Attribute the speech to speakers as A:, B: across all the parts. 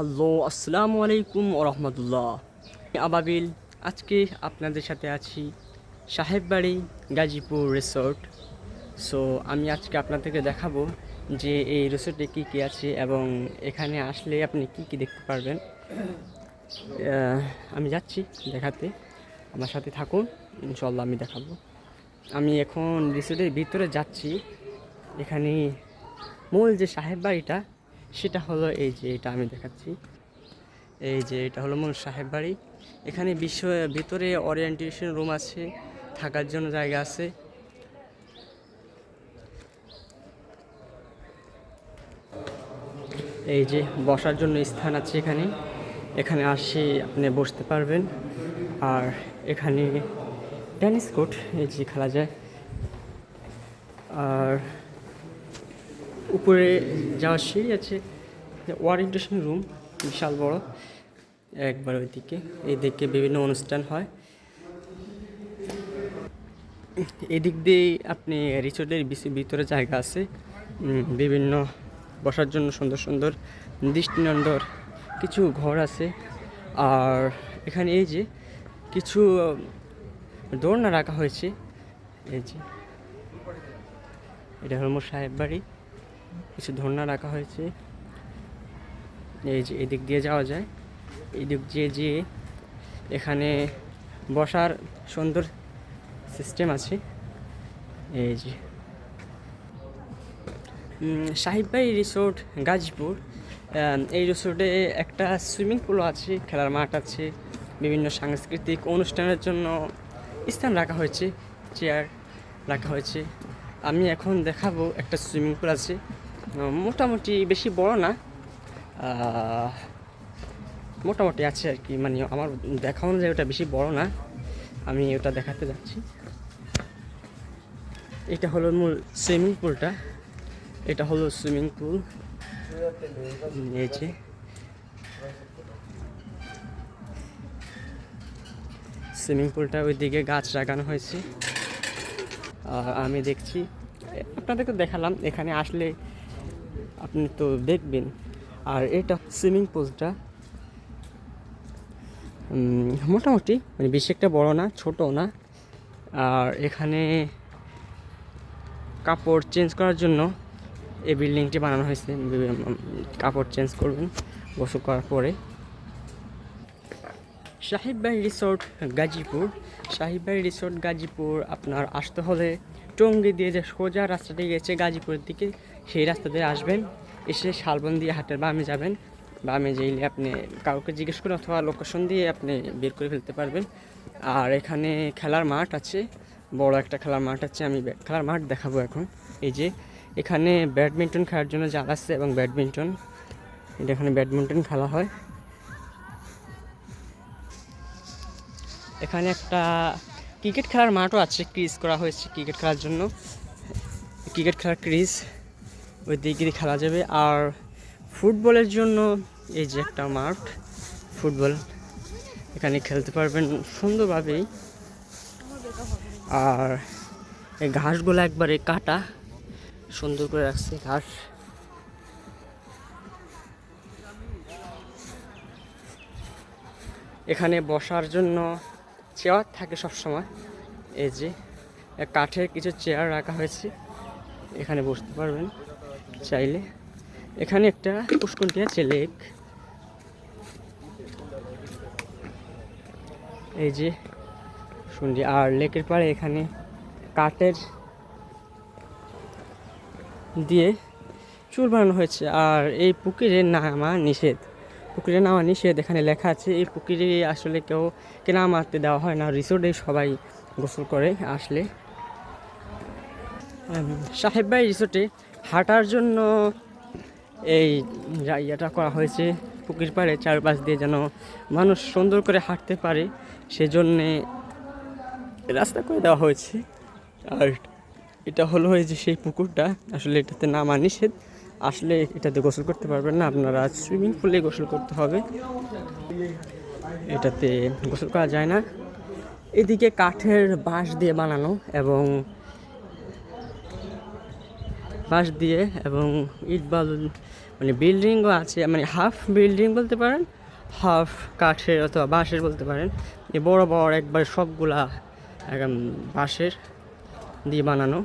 A: Hello, আসসালামু আলাইকুম ওরহমতুল্লাহ। আবাবিল, আজকে আপনাদের সাথে আছি সাহেব বাড়ি গাজীপুর রিসোর্ট। সো, আমি আজকে আপনাদেরকে দেখাবো যে এই রিসোর্টে কী কী আছে এবং এখানে আসলে আপনি কি কি দেখতে পারবেন। আমি যাচ্ছি দেখাতে, আমার সাথে থাকুন ইনশাল্লাহ আমি দেখাবো। আমি এখন রিসোর্টের ভিতরে যাচ্ছি, এখানে মূল যে সাহেব বাড়িটা সেটা হলো এই যে এটা আমি দেখাচ্ছি। এই যে এটা হলো মূল সাহেব বাড়ি। এখানে বিশ্ব, ভিতরে ওরিয়েন্টেশন রুম আছে, থাকার জন্য জায়গা আছে। এই যে বসার জন্য স্থান আছে এখানে। এখানে আসি, আপনি বসতে পারবেন। আর এখানে টেনিস কোর্ট এই যে খেলা যায়। আর উপরে যাওয়ার সিঁড়ি আছে। ওয়ারেন্টেশন রুম, বিশাল বড়। একবার ওইদিকে এইদিকে বিভিন্ন অনুষ্ঠান হয়। এদিক দিয়ে আপনি রিসোর্টের ভিতরে জায়গা আছে। বিভিন্ন বসার জন্য সুন্দর সুন্দর দৃষ্টিনন্দর কিছু ঘর আছে। আর এখানে এই যে কিছু দোলনা রাখা হয়েছে। এই যে, এটা হলো সাহেব বাড়ি। কিছু ধর্ণা রাখা হয়েছে। এই যে এদিক দিয়ে যাওয়া যায়। এদিক দিয়ে যেয়ে এখানে বসার সুন্দর সিস্টেম আছে। এই যে। সাহিববাই রিসোর্ট গাজীপুর। এই রিসোর্টে একটা সুইমিং পুলও আছে, খেলার মাঠ আছে, বিভিন্ন সাংস্কৃতিক অনুষ্ঠানের জন্য স্থান রাখা হয়েছে চেয়ার রাখা হয়েছে। আমি এখন দেখাবো একটা সুইমিং পুল আছে। মোটামুটি বেশি বড় না। মোটামুটি আছে আর কি মানে আমার দেখা অনুযায়ী ওটা বেশি বড় না। আমি ওটা দেখাতে যাচ্ছি। এটা হলো মূল সুইমিং পুলটা। এটা হলো সুইমিং পুল। যে। সুইমিং পুলটা ওইদিকে গাছ লাগানো হয়েছে। আমি দেখছি। আপনাদেরকে দেখালাম, এখানে আসলে আপনি তো দেখবেন। আর এটা সুইমিং পুলটা মোটামুটি মানে বেশি একটা বড় না, ছোটও না। আর এখানে কাপড় চেঞ্জ করার জন্য এই বিল্ডিংটি বানানো হয়েছে। কাপড় চেঞ্জ করবেন গোসল করার পরে। সাহিববাই রিসোর্ট গাজীপুর। সাহিববাই রিসোর্ট গাজীপুর, আপনার আসতে হলে টঙ্গি দিয়ে যে সোজা রাস্তাটি গেছে গাজীপুরের দিকে, সেই রাস্তা দিয়ে আসবেন। এসে শালবন্দি হাটের বামে যাবেন। বামে যেইলে আপনি কাউকে জিজ্ঞেস করুন অথবা লোকেশন দিয়ে আপনি বের করে ফেলতে পারবেন। আর এখানে খেলার মাঠ আছে। বড় একটা খেলার মাঠ আছে। আমি খেলার মাঠ দেখাবো এখন। এই যে, এখানে ব্যাডমিন্টন খেলার জন্য জায়গা আছে এবং ব্যাডমিন্টন। এটা এখানে ব্যাডমিন্টন খেলা হয়। এখানে একটা ক্রিকেট খেলার মাঠও আছে ক্রিজ করা হয়েছে ক্রিকেট খেলার জন্য। ক্রিকেট খেলার ক্রিজ ওই দিকে খেলা যাবে। আর ফুটবলের জন্য এই যে একটা মাঠ, ফুটবল এখানে খেলতে পারবেন সুন্দরভাবেই। আর এই ঘাসগুলো একবারে কাটা, সুন্দর করে রাখছে ঘাস। এখানে বসার জন্য চেয়ার থাকে সব সময় এই যে, কাঠের কিছু চেয়ার রাখা হয়েছে। এখানে বসতে পারবেন চাইলে। এখানে একটা পুষ্করটি আছে লেক এই যে শুনছি আর লেকের পাড়ে এখানে কাঠের দিয়ে চুল বানানো হয়েছে। আর এই পুকুরে নামা নিষেধ। পুকুরে নামা নিষেধ এখানে লেখা আছে, এই পুকুরে আসলে কেউ কে নামাতে দেওয়া হয় না। রিসোর্টে সবাই গোসল করে আসলে। সাহেব ভাই রিসোর্টে হাঁটার জন্য এই ইয়েটা করা হয়েছে, পুকুর পাড়ে চারপাশ দিয়ে যেন মানুষ সুন্দর করে হাঁটতে পারে, সেজন্যে রাস্তা করে দেওয়া হয়েছে। আর এটা হলো এই যে সেই পুকুরটা, আসলে এটাতে নামা নিষেধ আসলে এটাতে গোসল করতে পারবেন না, আপনারা সুইমিং পুলে গোসল করতে হবে। এটাতে গোসল করা যায় না। এদিকে কাঠের বাঁশ দিয়ে বানানো এবং বাঁশ দিয়ে এবং ইট বালু মানে বিল্ডিংও আছে মানে হাফ বিল্ডিং বলতে পারেন, হাফ কাঠের অথবা বাঁশের বলতে পারেন। বড় বড় একবার সবগুলা বাঁশের দিয়ে বানানো।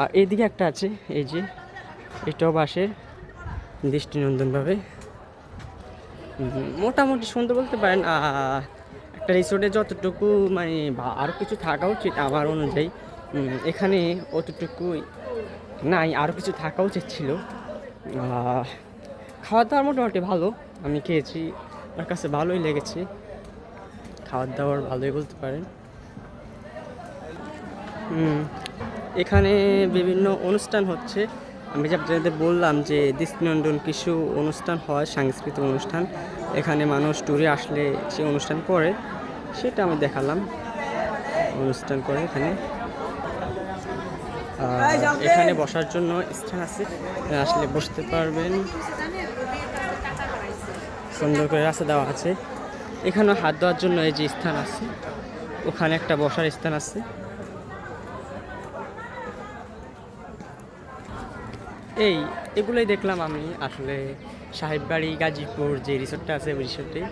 A: আর এদিকে একটা আছে, এই যে এটাও বাঁশের দৃষ্টিনন্দনভাবে। মোটামুটি সুন্দর বলতে পারেন একটা রিসোর্টে যতটুকু মানে আরও কিছু থাকা উচিত আমার অনুযায়ী এখানে অতটুকু নাই আরও কিছু থাকা উচিত ছিল। খাওয়া দাওয়ার মোটামুটি ভালো, আমি খেয়েছি, আমার কাছে ভালোই লেগেছে। খাওয়ার দাওয়ার ভালোই বলতে পারেন। এখানে বিভিন্ন অনুষ্ঠান হচ্ছে। আমি যে আপনাদের বললাম যে দৃষ্টিনন্দন কিছু অনুষ্ঠান হয়, সাংস্কৃতিক অনুষ্ঠান, এখানে মানুষ ট্যুরে আসলে সে অনুষ্ঠান করে, সেটা আমি দেখালাম, অনুষ্ঠান করে এখানে। এখানে বসার জন্য স্থান আছে আসলে বসতে পারবেন। সুন্দর করে রাস্তা দেওয়া আছে। এখানেও হাত দেওয়ার জন্য এই যে স্থান আছে, ওখানে একটা বসার স্থান আছে। এই, এগুলোই দেখলাম আমি আসলে সাহেববাড়ি, গাজীপুর যে রিসোর্টটা আছে ওই রিসোর্টে।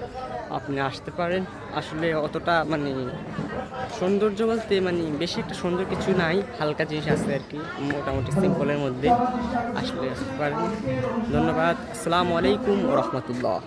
A: আপনি আসতে পারেন। আসলে অতটা মানে সৌন্দর্য বলতে মানে বেশি একটা সুন্দর কিছু নাই। হালকা জিনিস আছে আর কি, মোটামুটি সিম্পলের মধ্যে আসলে আসতে পারেন। ধন্যবাদ। আসসালামু আলাইকুম রহমতুল্লাহ।